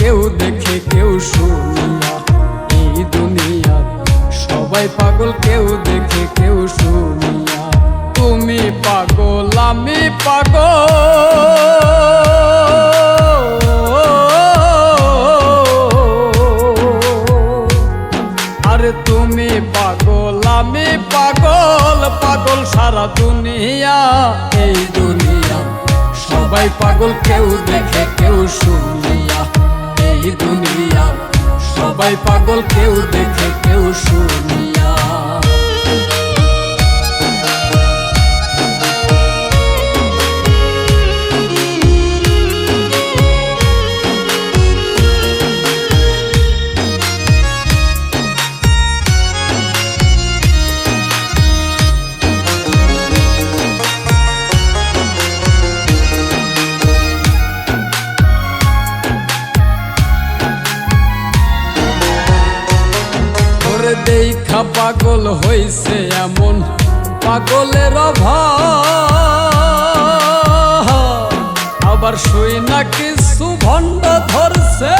কেউ দেখে কেউ শুনিয়া এই দুনিয়া, সবাই পাগল, কেউ দেখে কেউ শুনিয়া তুমি পাগল, আমি পাগল। আরে তুমি পাগল, আমি পাগল পাগল সারা দুনিয়া, এই দুনিয়া। সবাই পাগল, কেউ দেখে কেউ এই দুনিয়া। সবাই পাগল কেউ দেখে কেউ শুনিয়া হইছে এমন পাগলের অভাব। আবার শুই না কিছু ভণ্ড ধরছে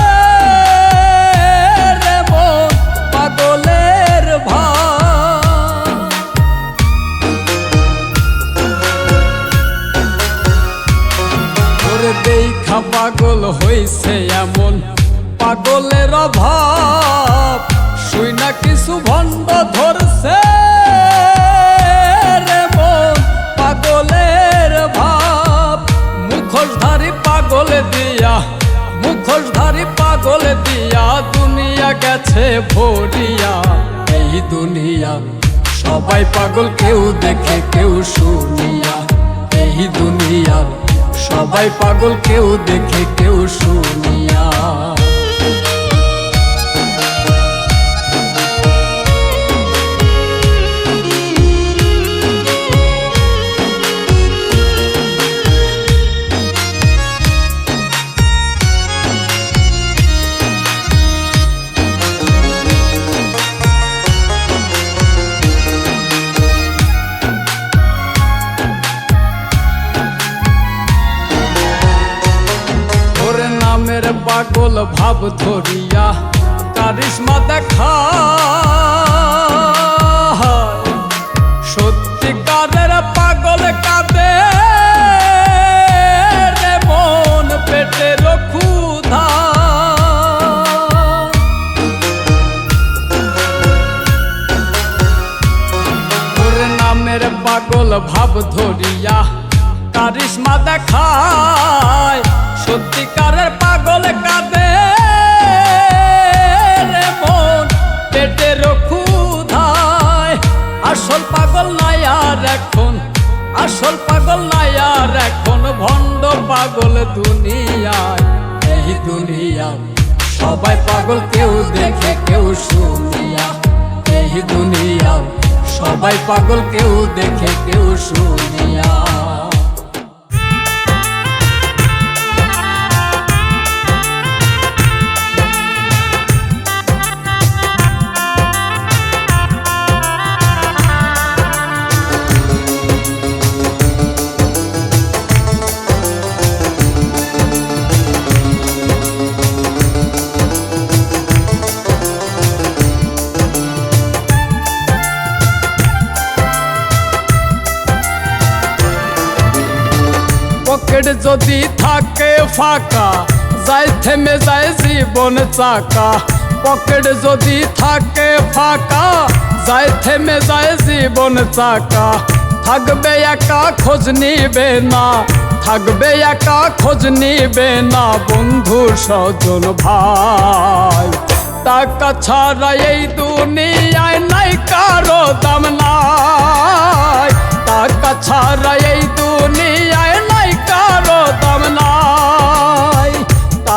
পাগলের পাগল হইছে এমন পাগলের অভাব। না কিছু ধরছে রে পাগলের ভাব। মুখোশধারী পাগল দিয়া, মুখোশধারী পাগল দিয়া দুনিয়া গেছে ভরিয়া। এই দুনিয়া সবাই পাগল, কেউ দেখে, কেউ শুনিয়া। এই দুনিয়া সবাই পাগল, কেউ দেখে, কেউ শুনিয়া। পাগল ভাব ধরিয়া কারিশমা দেখা। সত্যিকারের পাগল কাঁদে মন ক্ষুধা ওর নামের পাগল ভাব ধরিয়া কারিশমা দেখায়। সত্যিকারের আসল পাগল নাই আর এখন ভণ্ড পাগল দুনিয়ায়। এই দুনিয়া সবাই পাগল, কেউ দেখে, কেউ শুনিয়া। এই দুনিয়া সবাই পাগল, কেউ দেখে, কেউ শুনিয়া। পকেট যদি থাকে ফাঁকা, যাই থেমে যায় জীবন চাকা। পকেট যদি থাকে ফাঁকা, যাই থেমে যায় জীবন চাকা। থাকবে একা, খোঁজ নিবে না। থাকবে একা, খোঁজ নিবে না। বন্ধু, স্বজন, ভাই, টাকা ছাড়া এই দুনিয়ায় নাই, কারও দাম নাই। টাকা ছাড়া এই দুনিয়ায়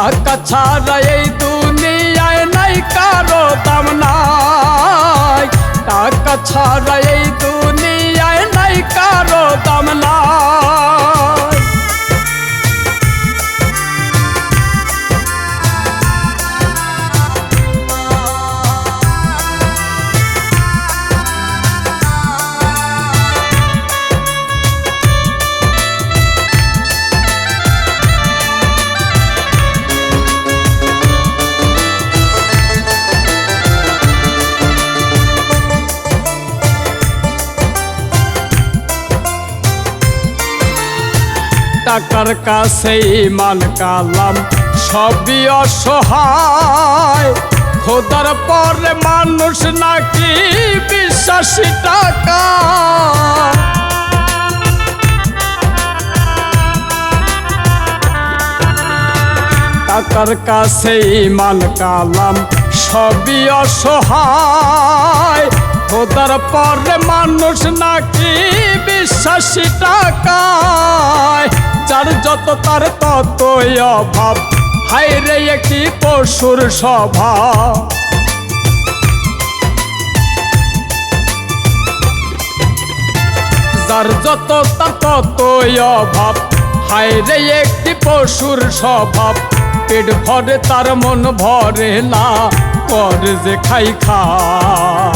টাকা ছাড়া এই দুনিয়ায় নাই কারও দাম নাই টাকা ছাড়া টাকার কাছে ইমান, কালাম, সবই অসহায়। খোদার পরে মানুষ নাকি বিশ্বাসী টাকা। টাকার কাছে ইমান, কালাম, সবই অসহায়। খোদার পরে মানুষ নাকি বিশ্বাসী টাকায়। যার যত তার ততই অভাব। হাইরে একটি পশুর স্বভাব? যার যত তার ততই অভাব। হায়রে একটি পশুর স্বভাব? পেট ভরে তার মন ভরে না করে যে খাই খায়।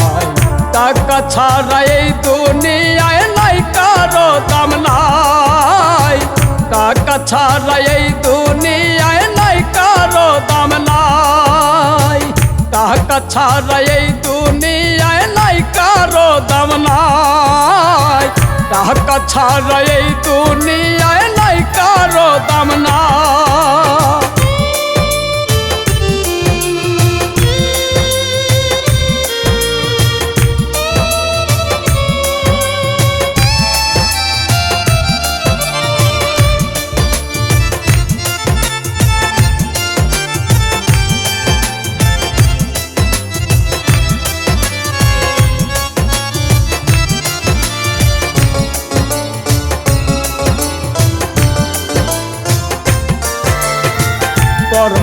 টাকা ছাড়া এই দুনিয়ায় নাই কারও দাম নাই। টাকা ছাড়া এই দুনিয়ায় নাই কারও দাম নাই। টাকা ছাড়া এই দুনিয়ায় নাই কারও দাম নাই। টাকা ছাড়া এই দুনিয়ায় নাই কারও দাম নাই।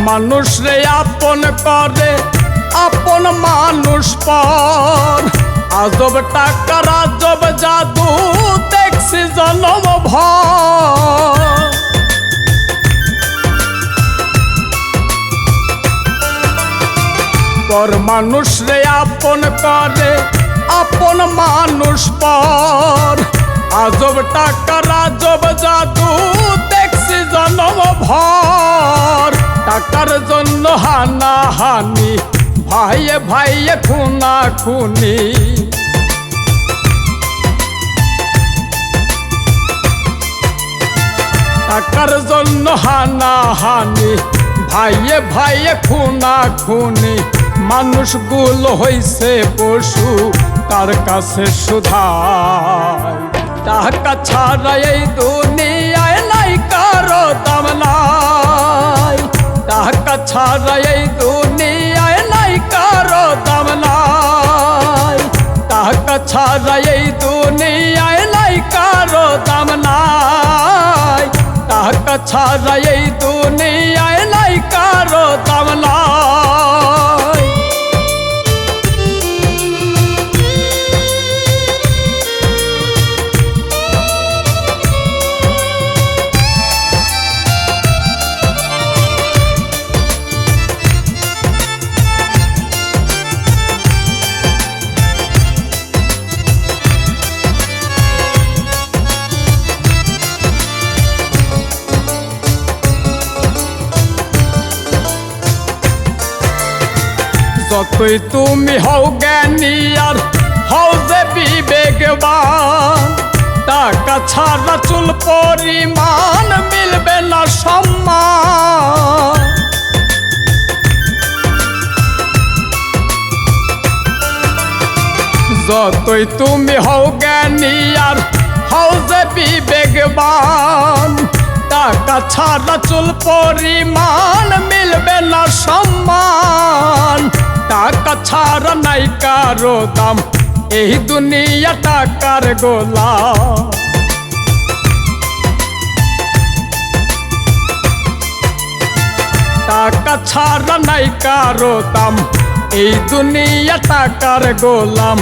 মানুষ রে, আপন করে আপন মানুষ পর। আজব টাকার আজব জাদু, দেখছি জনম ভর। পর মানুষ রে, আপন করে আপন মানুষ পর। আজব টাকার আজব জাদু, দেখছি জনম ভর। টাকার জন্য হানা হানি ভাইয়ে ভাইয়ে খুনা খুনি টাকার জন্য হানা হানি ভাইয়ে ভাইয়ে খুনা খুনি মানুষগুলো হইছে পশু, তার কাছে সুধায় টাকা ছাড়া এই দুনিয়ায় নাই কারও দাম নাই। টাকা ছাড়া এই দুনিয়ায় নাই কারও দাম নাই। টাকা ছাড়া এই দুনিয়ায় নাই কারও দাম নাই। টাকা ছাড়া এই দুনিয়ায় নাই কারও দাম নাই। যতই তুমি হও জ্ঞানী আর হও যে বিবেকবান, টাকা ছাড়া চুল পরিমাণ মিলবে না সম্মান। যতই তুমি হও জ্ঞানী আর হও যে বিবেকবান, টাকা ছাড়া চুল পরিমাণ মিলবে না সম্মান। টাকা ছাড়া নাই কারও দাম। এই দুনিয়া টাকার গোলা টাকা ছাড়া নাই কারও দাম। এই দুনিয়া টাকার গোলাম?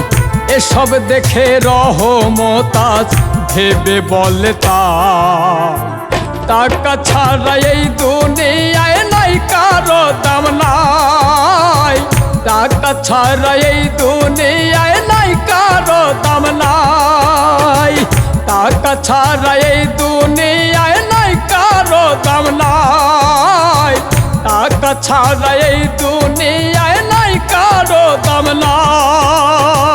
এসব দেখে রহমতাজ ভেবে বলে তাই টাকা ছাড়া এই দুনিয়ায় নাই কারও দাম নাই। টাকা ছাড়া এই দুনিয়ায় নাই কারও দাম নাই। টাকা ছাড়া এই দুনিয়ায় নাই কারও দাম নাই। টাকা ছাড়া এই দুনিয়ায় নাই কারও দাম নাই।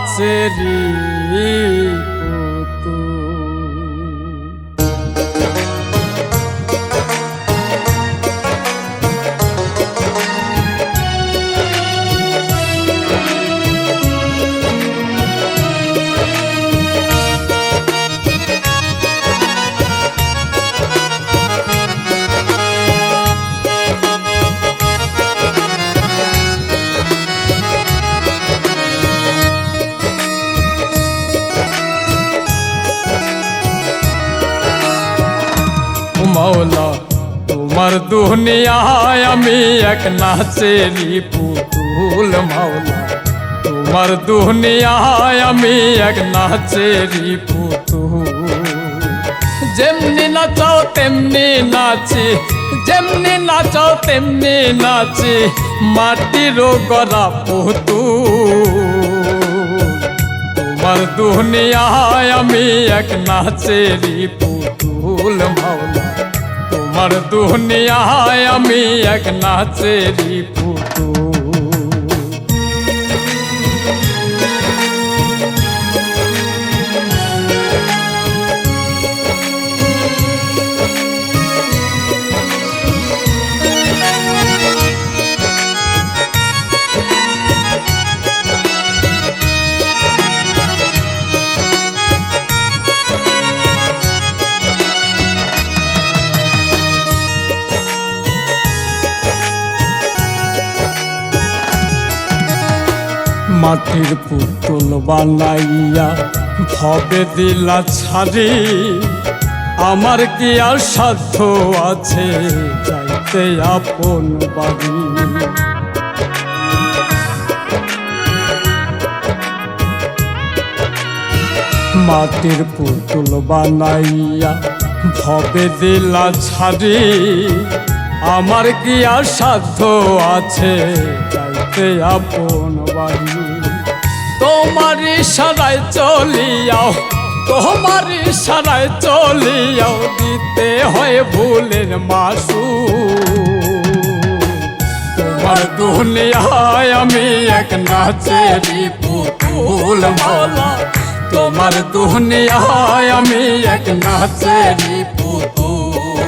parceria. মৌলা তোমার দুনিয়ায় আমি এক নাচেরি পুতুল মৌলা তোমার দুনিয়ায় আমি এক নাচেরি পুতুল যেমনি নাচাও তেমনি নাচি যেমনি নাচাও তেমনি নাচি মাটিরও গড়া পুতু তোমার দুনিয়ায় আমি এক নাচেরি পুতুল তোমার দুনিয়ায় আমি এক নাচেরি মাটির পুতুল বানাইয়া ভবে দিলা ছাড়ি। আমার কি আর সাধ্য আছে যাইতে আপন বাড়ি? মাটির পুতুল বানাইয়া ভবে দিলা ছাড়ি। আমার কি আর সাধ্য আছে যাইতে আপন বাড়ি? তোমার ইশারায় চলিয়াও তোমার ইশারায় চলিয়াও, দিতে হয় ভুলের মাসু তোমার দুনিয়ায় আমি এক নাচেরি পুতুল মালা, তোমার দুনিয়ায় আমি এক নাচেরি পুতুল।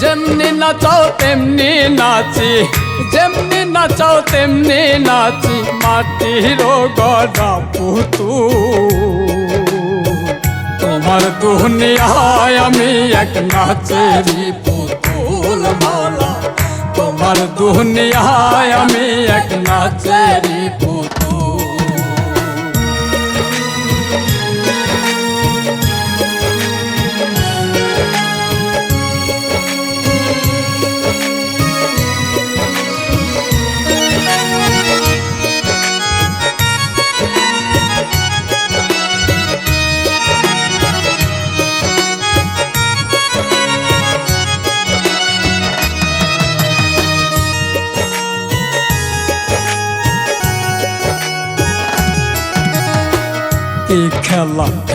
যেমনি নাচাও, তেমনি নাচি যেমনি নাচাও, তেমনি নাচি, মাটির গড়া পুতু। তোমার দুনিয়ায় আমি এক নাচেরি পুতুল মালা। তোমার দুনিয়ায় আমি এক নাচেরি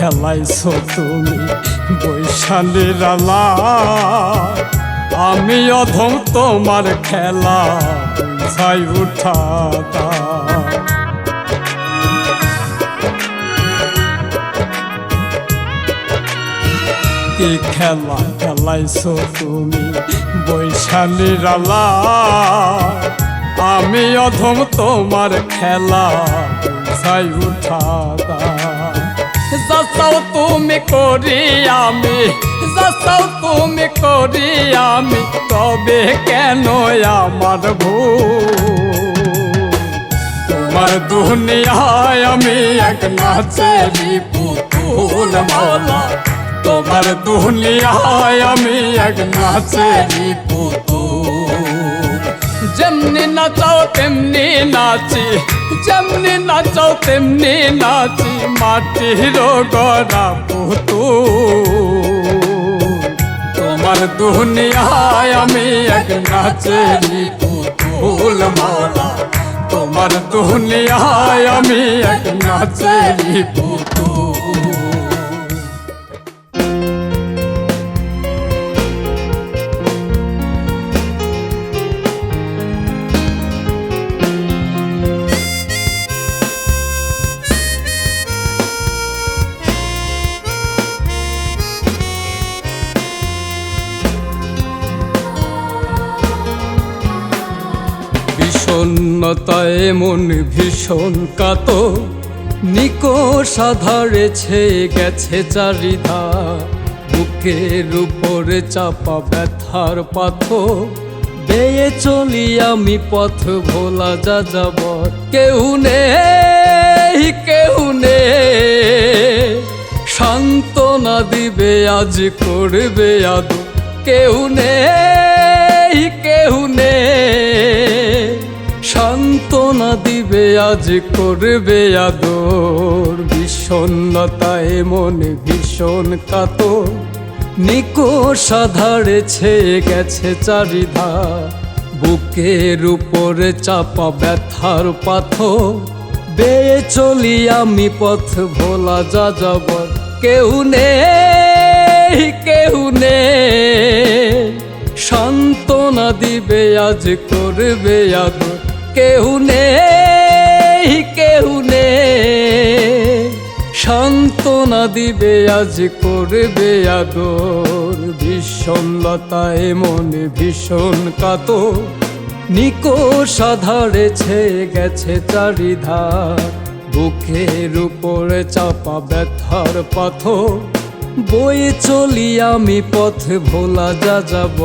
খেলাইছো তুমি বৈশালীর আলা। আমি অধম তোমার খেলা বুঝাই উঠা। কি খেলা খেলাইছো তুমি বৈশালীর আলা। আমি অধম তোমার খেলা বুঝাই উঠা দা। যাচাও তুমি করি আমি, যাচাও তুমি করি আমি, তবে কেন আমার ভুল? তোমার দুনিয়ায় আমি এক নাচেরি পুতুল মালা। তোমার দুনিয়ায় আমি এক পুতুল। যেমনি নাচাও, তেমনি নাচি, যেমনি নাচাও, তেমনি নাচি। মাটির গড়া পুতু তোমার দুনিয়ায় আমি এক নাচেরি পুতুল মালা তোমার দুনিয়ায় আমি এক নাচেরি পুতুল বিষণ্ণতায় মন ভীষণ কাত, নিকোষা ধরেছে গেছে চারিধা। বুকের উপরে চাপা ব্যথার পাথর, বেয়ে চলি আমি পথ ভোলা যা যাব কেউ নেই কেউ নেই, সান্ত্বনা দিবে, আজ করবে আদ কেউ নেই কেউ নেই সান্ত্বনা দিবে, আজ করবে আদর। বিষণ্ণতায় মনে ভীষণ কাতর। নিকোষা ধারেছে গেছে চারিধা। বুকের উপরে চাপা ব্যথার পাথর। বেয়ে চলি আমি পথ ভোলা যা যাব কেউ নেই কেউ নেই। সান্ত্বনা দিবে, আজ করবে আদর। কেউ নেই, কেউ সান্ত্বনা দিবে, আজ করবে আদর। ভীষণ লতায় মনে ভীষণ কাতর। নিকোষা ধরেছে গেছে চারিধার। বুকের উপরে চাপা ব্যথার পাথর। বয়ে চলি আমি পথ ভোলা যা যাব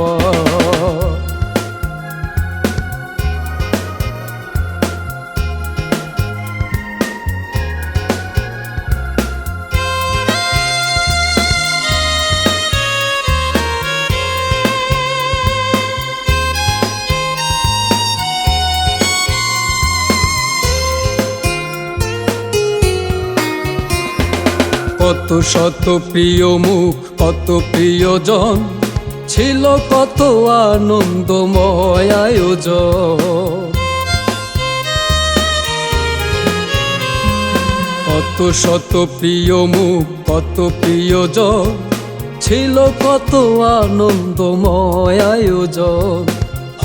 কত শত প্রিয় মুখ, কত প্রিয়জন, ছিল কত আনন্দময় আয়োজন। কত শত প্রিয় মুখ, কত প্রিয়জন, ছিল কত আনন্দময় আয়োজন।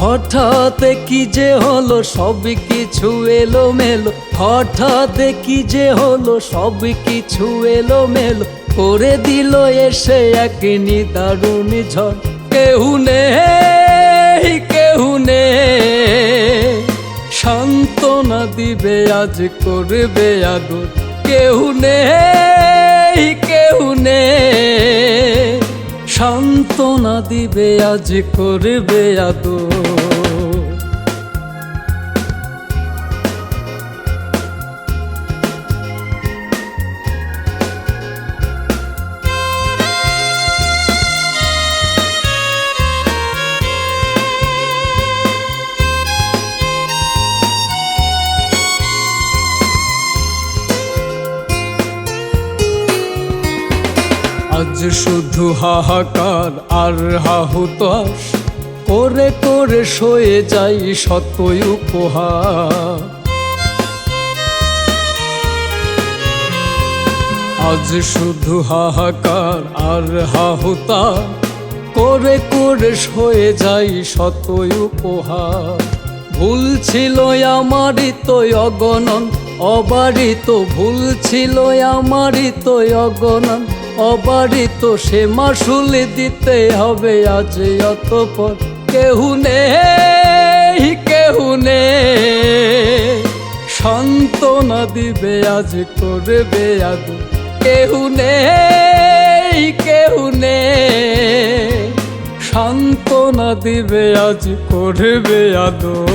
হঠাৎ কি যে হলো, সব কিছু এলো মেলো হঠাৎ কি যে হলো, সব কিছু এলো মেলো করে দিল এসে এক নিদারুণ ঝড়। কেউ নেই কেউ নেই। সান্ত্বনা দিবে, আজ করবে আদর। কেউ নেই কেউ নেই। সান্ত্বনা দিবে, আজ করবে আদর। আজ শুধু হাহাকার, আর হাহুতাস করে করে সয়ে যাই শত উপহার। আজ শুধু হাহাকার, আর হাহুতা করে করে সয়ে যাই শত উপহার। ভুল ছিল আমারই তো অগণন, অবারিত ভুল ছিল আমারই তো অগণন। অবারিত সে মাসুল দিতে হবে আজ অতপর। কেহ নেই কেহ নেই। সান্ত্বনা দিবে আজ, করবে আদ কেহ নেই কেহ নেই। সান্ত্বনা দিবে আজ, করবে আদর।